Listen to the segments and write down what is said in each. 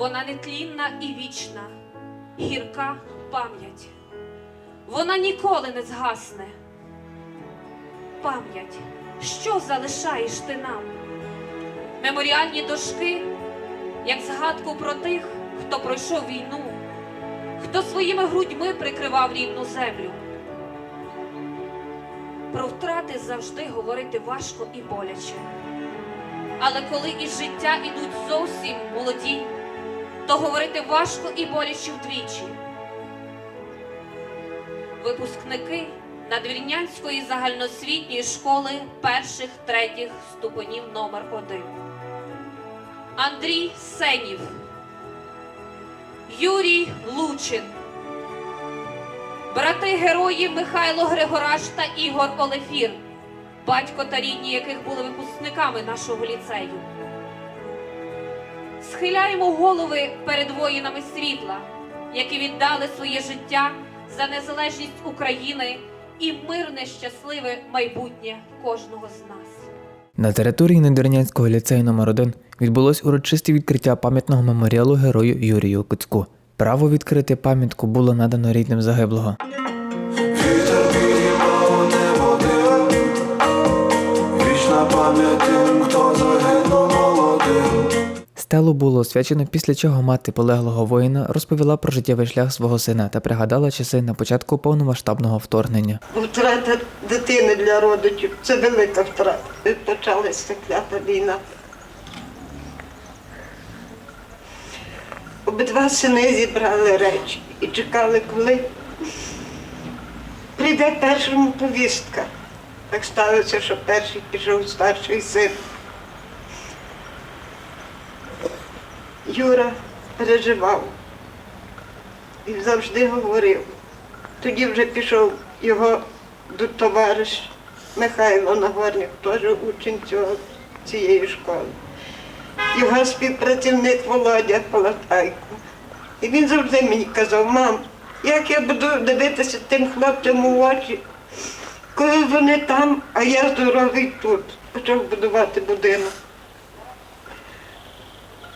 Вона нетлінна і вічна, гірка пам'ять. Вона ніколи не згасне. Пам'ять, що залишаєш ти нам? Меморіальні дошки, як згадку про тих, хто пройшов війну, хто своїми грудьми прикривав рідну землю. Про втрати завжди говорити важко і боляче. Але коли із життя ідуть зовсім молоді, то говорити важко і боляче вдвічі. Випускники Надвірнянської загальноосвітньої школи перших третіх ступенів номер 1 Андрій Сенів, Юрій Лучин, брати герої Михайло Григораш та Ігор Олефір, батько та рідні яких були випускниками нашого ліцею. Схиляємо голови перед воїнами світла, які віддали своє життя за незалежність України і мирне щасливе майбутнє кожного з нас. На території Недорнянського ліцею номер 1 відбулось урочисте відкриття пам'ятного меморіалу герою Юрію Кицьку. Право відкрити пам'ятку було надано рідним загиблого. Стелу було освячено, після чого мати полеглого воїна розповіла про життєвий шлях свого сина та пригадала часи на початку повномасштабного вторгнення. Втрата дитини для родичів це велика втрата. Почалася клята війна. Обидва сини зібрали речі і чекали, коли прийде першому повістка. Так сталося, що перший пішов старший син. Юра переживав і завжди говорив. Тоді вже пішов його товариш Михайло Нагорник, теж учень цього, цієї школи. Його співпрацівник Володя Палатайко. І він завжди мені казав, мам, як я буду дивитися тим хлопцям у очі, коли вони там, а я здоровий тут. Почав будувати будинок.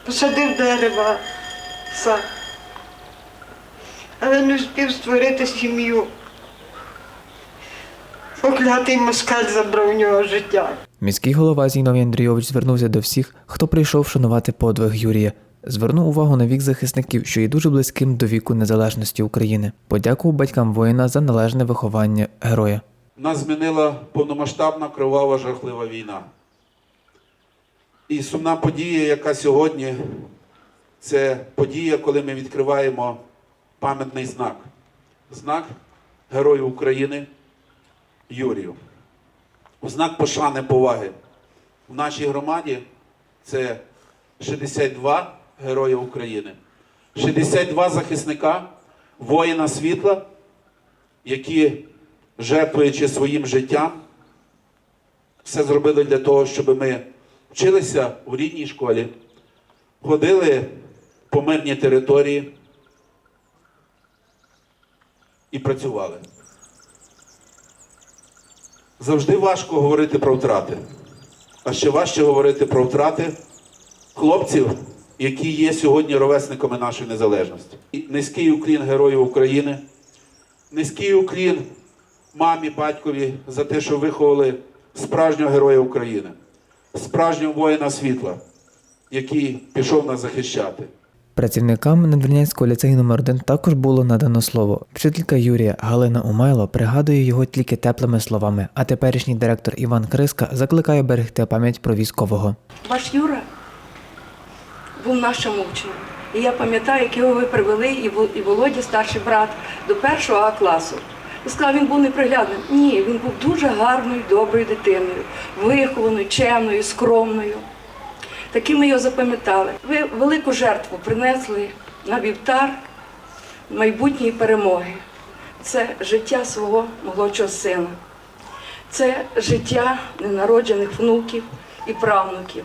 Посадив дерева, сад але не встиг створити сім'ю. Поклятий москаль забрав у нього життя. Міський голова Зіновій Андрійович звернувся до всіх, хто прийшов шанувати подвиг Юрія. Звернув увагу на вік захисників, що є дуже близьким до віку незалежності України. Подякував батькам воїна за належне виховання героя. Нас змінила повномасштабна кривава жахлива війна. І сумна подія, яка сьогодні, це подія, коли ми відкриваємо пам'ятний знак. Знак Герою України Юрію. У знак пошани поваги. В нашій громаді це 62 Герої України, 62 захисника, воїна світла, які, жертвуючи своїм життям, все зробили для того, щоб ми вчилися у рідній школі, ходили по мирній території і працювали. Завжди важко говорити про втрати, а ще важче говорити про втрати хлопців, які є сьогодні ровесниками нашої незалежності. І Низький уклін Герою України, низький уклін мамі, батькові за те, що виховали справжнього героя України, справжнього воїна світла, який пішов нас захищати. Працівникам Надвірнянського ліцею номер 1 також було надано слово. Вчителька Юрія Галина Умайло пригадує його тільки теплими словами, а теперішній директор Іван Криска закликає берегти пам'ять про військового. Ваш Юра був нашим учнем. І я пам'ятаю, як його ви привели, і Вол- і Володя, старший брат, до першого А класу. Ви сказали, він був неприглядним. Ні, він був дуже гарною, доброю дитиною, вихованою, чемною, скромною. Таким ми його запам'ятали. Ви велику жертву принесли на вівтар майбутньої перемоги. Це життя свого молодшого сина. Це життя ненароджених внуків і правнуків.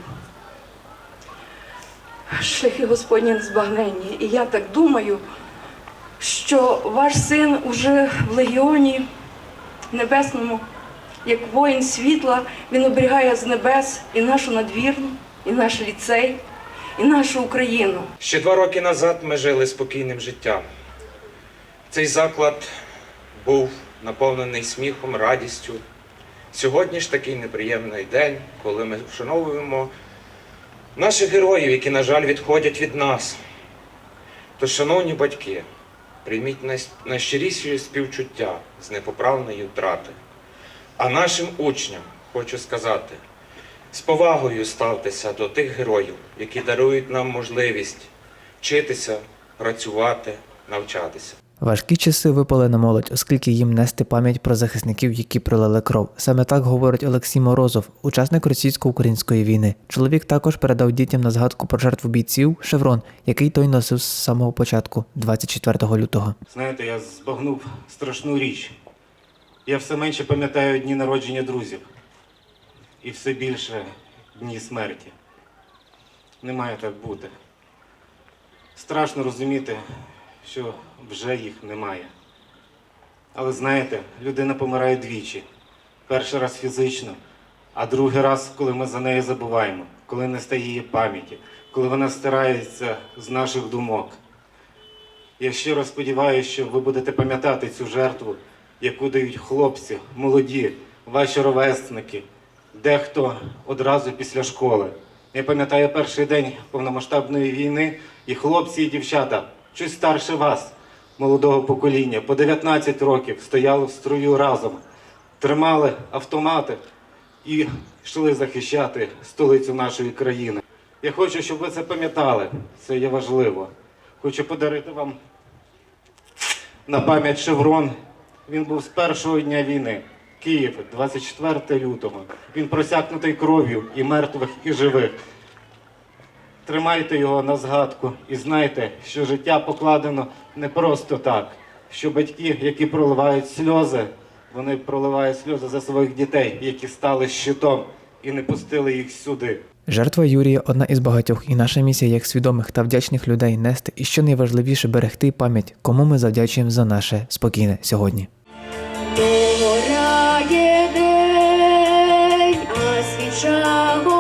Шляхи Господні незбагненні. І я так думаю, що ваш син уже в легіоні небесному, як воїн світла, він оберігає з небес і нашу надвірну, і наш ліцей, і нашу Україну. Ще два роки назад ми жили спокійним життям. Цей заклад був наповнений сміхом, радістю. Сьогодні ж такий неприємний день, коли ми вшановуємо наших героїв, які, на жаль, відходять від нас. Тож, шановні батьки, прийміть най- найщиріші співчуття з непоправної втрати. А нашим учням хочу сказати, з повагою ставтеся до тих героїв, які дарують нам можливість вчитися, працювати, навчатися. Важкі часи випали на молодь, оскільки їм нести пам'ять про захисників, які пролили кров. Саме так говорить Олексій Морозов, учасник російсько-української війни. Чоловік також передав дітям на згадку про жертву бійців шеврон, який той носив з самого початку, 24 лютого. Знаєте, я збагнув страшну річ. Я все менше пам'ятаю дні народження друзів. І все більше дні смерті. Не має так бути. Страшно розуміти, що вже їх немає. Але знаєте, людина помирає двічі. Перший раз фізично, а другий раз, коли ми за нею забуваємо, коли не стає її пам'яті, коли вона стирається з наших думок. Я щиро сподіваюся, що ви будете пам'ятати цю жертву, яку дають хлопці, молоді, ваші ровесники, дехто одразу після школи. Я пам'ятаю перший день повномасштабної війни, і хлопці і дівчата, щось старше вас, молодого покоління, по 19 років стояли в строю разом, тримали автомати і йшли захищати столицю нашої країни. Я хочу, щоб ви це пам'ятали. Це є важливо. Хочу подарити вам на пам'ять шеврон. Він був з першого дня війни. Київ, 24 лютого. Він просякнутий кров'ю і мертвих, і живих. Тримайте його на згадку і знайте, що життя покладено не просто так. Що батьки, які проливають сльози, вони проливають сльози за своїх дітей, які стали щитом і не пустили їх сюди. Жертва Юрія одна із багатьох, і наша місія як свідомих та вдячних людей нести і що найважливіше берегти пам'ять, кому ми завдячуємо за наше спокійне сьогодні. Догорає день, а свіча